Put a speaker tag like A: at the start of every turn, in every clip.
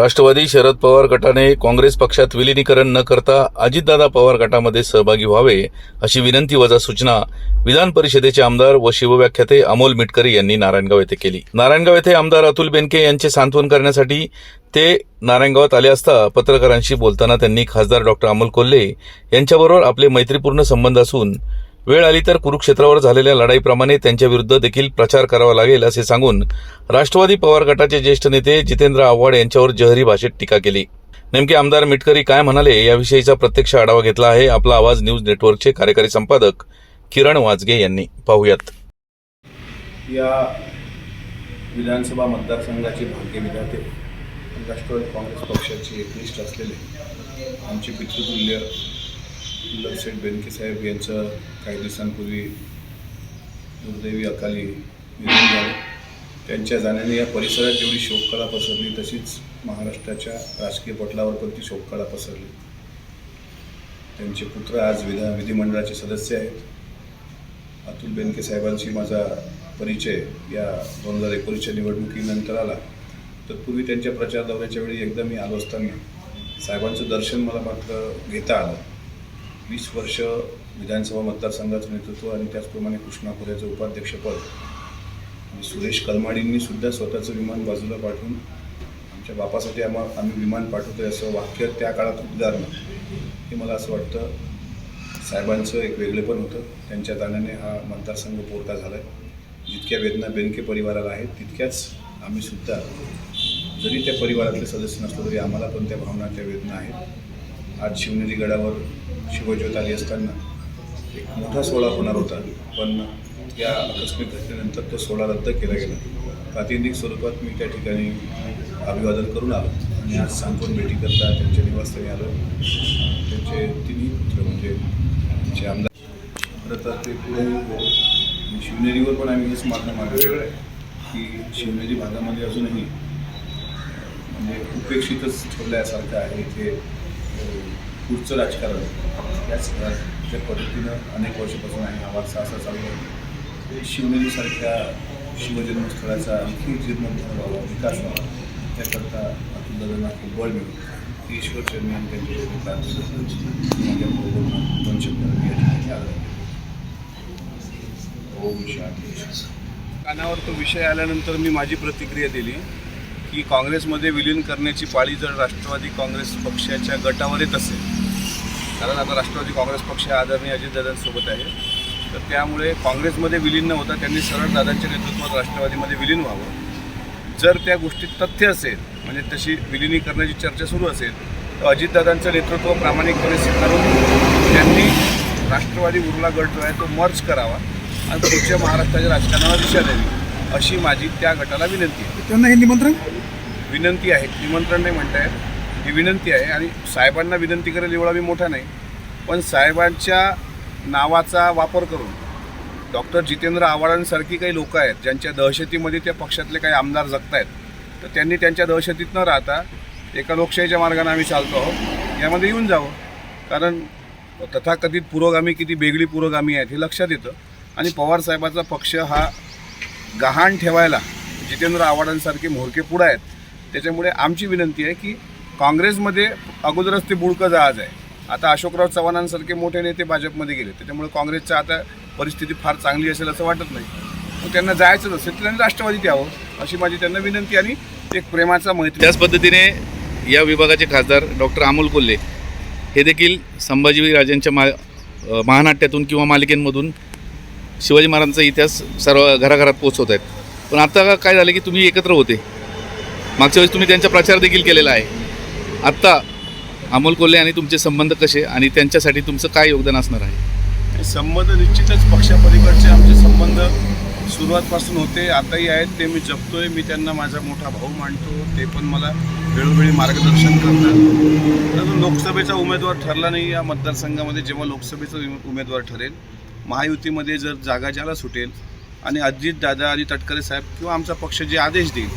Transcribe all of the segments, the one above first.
A: राष्ट्रवादी शरद पवार गटाने काँग्रेस पक्षात विलिनीकरण न करता अजितदादा पवार गटामध्ये सहभागी व्हावे अशी विनंती वजा सूचना विधान परिषदेचे आमदार व शिवव्याख्याते अमोल मिटकरी यांनी नारायणगाव येथे केली. नारायणगाव येथे आमदार अतुल बेनके यांचे सांत्वन करण्यासाठी ते नारायणगावात आले असता पत्रकारांशी बोलताना त्यांनी खासदार डॉक्टर अमोल कोल्हे यांच्याबरोबर आपले मैत्रीपूर्ण संबंध असून वेळ आली तर कुरुक्षेत्रावर झालेल्या लढाईप्रमाणे त्यांच्या विरुद्ध देखील प्रचार करावा लागेल असे सांगून राष्ट्रवादी पवार गटाचे ज्येष्ठ नेते जितेंद्र आव्हाड यांच्यावर जहरी भाषेत टीका केली. नेमके आमदार मिटकरी काय म्हणाले याविषयीचा प्रत्यक्ष आढावा घेतला आहे. आपला आवाज न्यूज नेटवर्कचे कार्यकारी संपादक किरण वाजगे यांनी. पाहूयात.
B: या विधानसभा मतदारसंघाचे भाग्यविधाते राष्ट्रवादी काँग्रेस पक्षाचे एकनिष्ठ असलेले आमचे पितृतुल्य लवसेट बेनके साहेब यांचं काही दिवसांपूर्वी दुर्दैवी अकाली निधन झालं. त्यांच्या जाण्याने या परिसरात जेवढी शोककळा पसरली तशीच महाराष्ट्राच्या राजकीय पटलावर पण ती शोककळा पसरली. त्यांचे पुत्र आज विधा विधिमंडळाचे सदस्य आहेत. अतुल बेनके साहेबांशी माझा परिचय या दोन हजार एकोणीसच्या निवडणुकीनंतर आला. तत्पूर्वी त्यांच्या प्रचार दौऱ्याच्या वेळी एकदा मी आलो असताना साहेबांचं दर्शन मला मात्र घेता आलं. वीस वर्ष विधानसभा मतदारसंघाचं नेतृत्व आणि त्याचप्रमाणे कृष्णा खोऱ्याचं उपाध्यक्षपद. आणि सुरेश कलमाडींनी सुद्धा स्वतःचं विमान बाजूला पाठवून आमच्या बापासाठी आम्हा आम्ही विमान पाठवतोय असं वाक्य त्या काळात उद्गारणं हे मला असं वाटतं साहेबांचं एक वेगळेपण होतं. त्यांच्या जाण्याने हा मतदारसंघ पोरका झाला आहे जितक्या वेदना बेनके परिवाराला आहेत तितक्याच आम्ही सुद्धा जरी त्या परिवारातले सदस्य नसलो तरी आम्हाला पण त्या भावना त्या वेदना आहेत. आज शिवनेरी गडावर शिवज्योत आली असताना एक मोठा सोहळा होणार होता पण या आकस्मिक घटनेनंतर तो सोहळा रद्द केला गेला. प्रातिनिधिक स्वरूपात मी त्या ठिकाणी अभिवादन करून आलो आणि आज सांगून भेटी करता त्यांच्या निवासस्थानी आलो. त्यांचे तिन्ही पुत्र म्हणजे त्यांचे आमदार. खरं तर ते पुढे शिवनेरीवर पण आम्ही हेच मागणं आहे की शिवनेरी भागामध्ये अजूनही म्हणजे उपेक्षितच ठेवल्यासारखं आहे इथे. पुढचं राजकारण. याच ज्या पद्धतीनं अनेक वर्षापासून आहे हा वारसा असा चालू आहे. शिवनेरीसारख्या शिवजन्मस्थळाचा आणखी जीर्णोद्धार व्हावा विकास व्हावा त्याकरता अतुलदादांना खूप बळ मिळेल ती ईश्वर चरणी आणि त्यांच्या प्रार्थना माझ्या बरोबर दोन शब्द या ठिकाणी ओम शांती.
C: कानावर तो विषय आल्यानंतर मी माझी प्रतिक्रिया दिली. की काँग्रेसमध्ये विलीन करण्याची पाळी जर राष्ट्रवादी काँग्रेस पक्षाच्या गटावर येत असेल कारण आता राष्ट्रवादी काँग्रेस पक्ष हा आदरणीय अजितदादांसोबत आहे तर त्यामुळे काँग्रेसमध्ये विलीन न होता त्यांनी सरळ दादांच्या नेतृत्वात राष्ट्रवादीमध्ये विलीन व्हावं. जर त्या गोष्टीत तथ्य असेल म्हणजे तशी विलिनी करण्याची चर्चा सुरू असेल तर अजितदादांचं नेतृत्व प्रामाणिकपणे स्वीकारून त्यांनी राष्ट्रवादी उरला गट जो आहे तो मर्ज करावा आणि पुढच्या महाराष्ट्राच्या राजकारणाला दिशा द्यावी. अशी माझी त्या गटाला विनंती आहे.
D: त्यांना हे निमंत्रण?
C: विनंती आहे. निमंत्रण नाही म्हणता येत ही विनंती आहे आणि साहेबांना विनंती करेल एवढा मी मोठा नाही. पण साहेबांच्या नावाचा वापर करून डॉक्टर जितेंद्र आव्हाडांसारखी काही लोक आहेत ज्यांच्या दहशतीमध्ये त्या पक्षातले काही आमदार जगत आहेत तर त्यांनी त्यांच्या दहशतीत न राहता एका लोकशाहीच्या मार्गाने आम्ही चालतो आहोत. यामध्ये येऊन जावं. कारण तथाकथित पुरोगामी किती वेगळी पुरोगामी आहेत हे लक्षात येतं. आणि पवारसाहेबाचा पक्ष हा गहाण ठेवायला जितेंद्र आव्हाडांसारखे म्होरके पुढं आहेत त्याच्यामुळे आमची विनंती आहे की काँग्रेसमध्ये अगोदरच ते बुडकं जहाज आहे. आता अशोकराव चव्हाणांसारखे मोठे नेते भाजपमध्ये गेले त्याच्यामुळे काँग्रेसचं आता परिस्थिती फार चांगली असेल असं वाटत नाही. मग त्यांना जायचंच असेल तर त्यांनी राष्ट्रवादीत यावं अशी माझी त्यांना विनंती आणि एक प्रेमाचा मैत्री.
A: त्याच पद्धतीने या विभागाचे खासदार डॉक्टर अमोल कोल्हे हे देखील संभाजीराजांच्या मा महानाट्यातून किंवा मालिकेंमधून शिवाजी महाराजांचा इतिहास सर्व घराघरात पोचवत आहेत. पण आता काय झालं की तुम्ही एकत्र होते. मागच्या वेळेस तुम्ही त्यांचा प्रचार देखील केलेला आहे. आत्ता अमोल कोल्हे आणि तुमचे संबंध कसे आणि त्यांच्यासाठी तुमचं काय योगदान असणार आहे?
C: संबंध निश्चितच पक्षापलीकडचे आमचे संबंध सुरुवातपासून होते आताही आहेत ते मी जपतोय मी त्यांना माझा मोठा भाऊ मानतो ते पण मला वेळोवेळी मार्गदर्शन करतात. तर लोकसभेचा उमेदवार ठरला नाही या मतदारसंघामध्ये जेव्हा लोकसभेचा उमेदवार ठरेल महायुतीमध्ये जर जागा ज्याला सुटेल आणि अजित दादा आणि तटकरे साहेब किंवा आमचा पक्ष जे आदेश देईल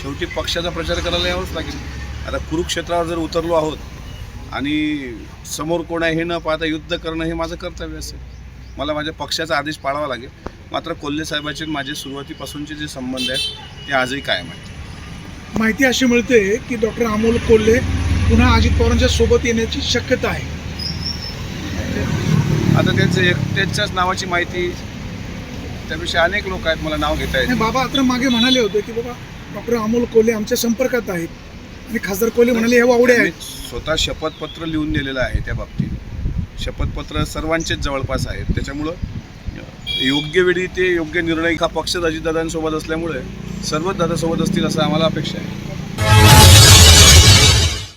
C: शेवटी पक्षाचा प्रचार करायला यावंच लागेल. आता कुरुक्षेत्रावर जर उतरलो आहोत आणि समोर कोण आहे हे न पाहता युद्ध करणं हे माझं कर्तव्य असेल. मला माझ्या पक्षाचा आदेश पाळावा लागेल. मात्र कोल्हे साहेबाचे माझे सुरुवातीपासूनचे जे संबंध आहेत ते आजही कायम आहेत.
D: माहिती अशी मिळते की डॉक्टर अमोल कोल्हे पुन्हा अजित पवारांच्या सोबत येण्याची शक्यता आहे.
C: आता त्यांचं एक त्यांच्याच नावाची माहिती त्यापेक्षा अनेक लोक आहेत मला नाव घेता येत
D: बाबा आता मागे म्हणाले होते की बाबा डॉक्टर अमोल कोल्हे आमच्या संपर्कात आहेत आणि खासदार कोल्हे म्हणाले हे वावडे
C: त्यांनी
D: आहेत.
C: स्वतः शपथपत्र लिहून दिलेलं आहे त्या बाबतीत. शपथपत्र सर्वांचेच जवळपास आहेत. त्याच्यामुळं योग्य वेळी ते योग्य निर्णय हा पक्षच अजितदादांसोबत असल्यामुळे सर्वच दादासोबत असतील असं आम्हाला अपेक्षा आहे.